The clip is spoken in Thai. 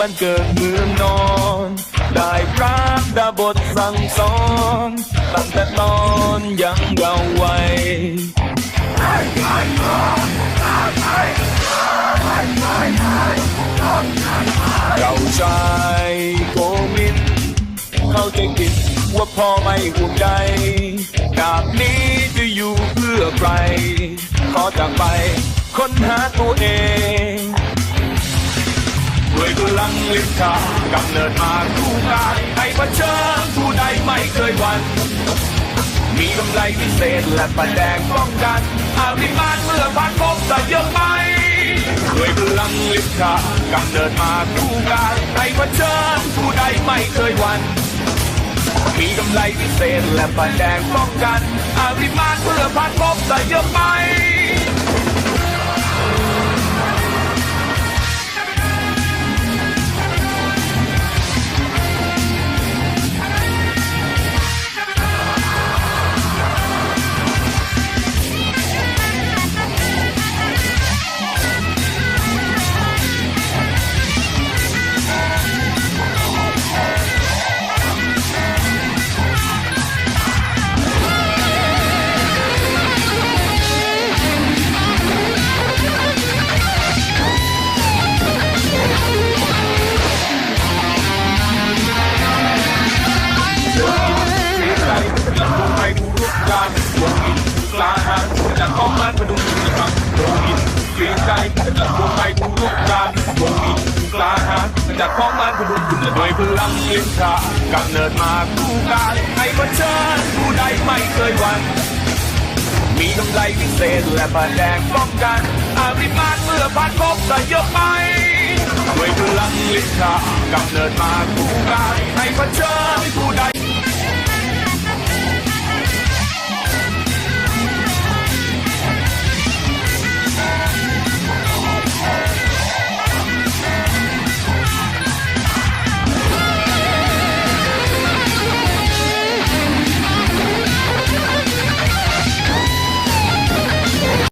บ้านเกิดเมืองนอน ได้พรับดาบทสั่งสอน ตั้งแต่ตอนยังเยาว์วัยเราชายโกมิน เข้าใจผิดว่าพ่อไม่ห่วงใยดาบนี้จะอยู่เพื่อใคร ขอจากไปค้นหาตัวเอง ลังลิขากำเนิดมาคู่กายให้เผชิญผู้ใดไม่เคยหวันมีกำไรพิเศษและประแดงป้องกันอาริมานเมื่อผ่านพบแต่เยอะไปด้วยพลังลิขากำเนิดมาคู่กายให้เผชิญผู้ใดไม่เคยหวันมีกำไรพิเศษและประแดงป้องกันอาริมานเมื่อผ่านพบแต่เยอะไป จากข้อมันพดุงกิจด้วยพลังลิ้นชากำเนิดมาคู่กายให้บัเชิญผู้ใดไม่เคยหวั่นมีกำไรพิเศษและประแดงป้องกันอาริมาเมื่อผ่านพบแต่ยกไปด้วยพลังลิขากำเนิดมาคู่กายให้บัเผชิญ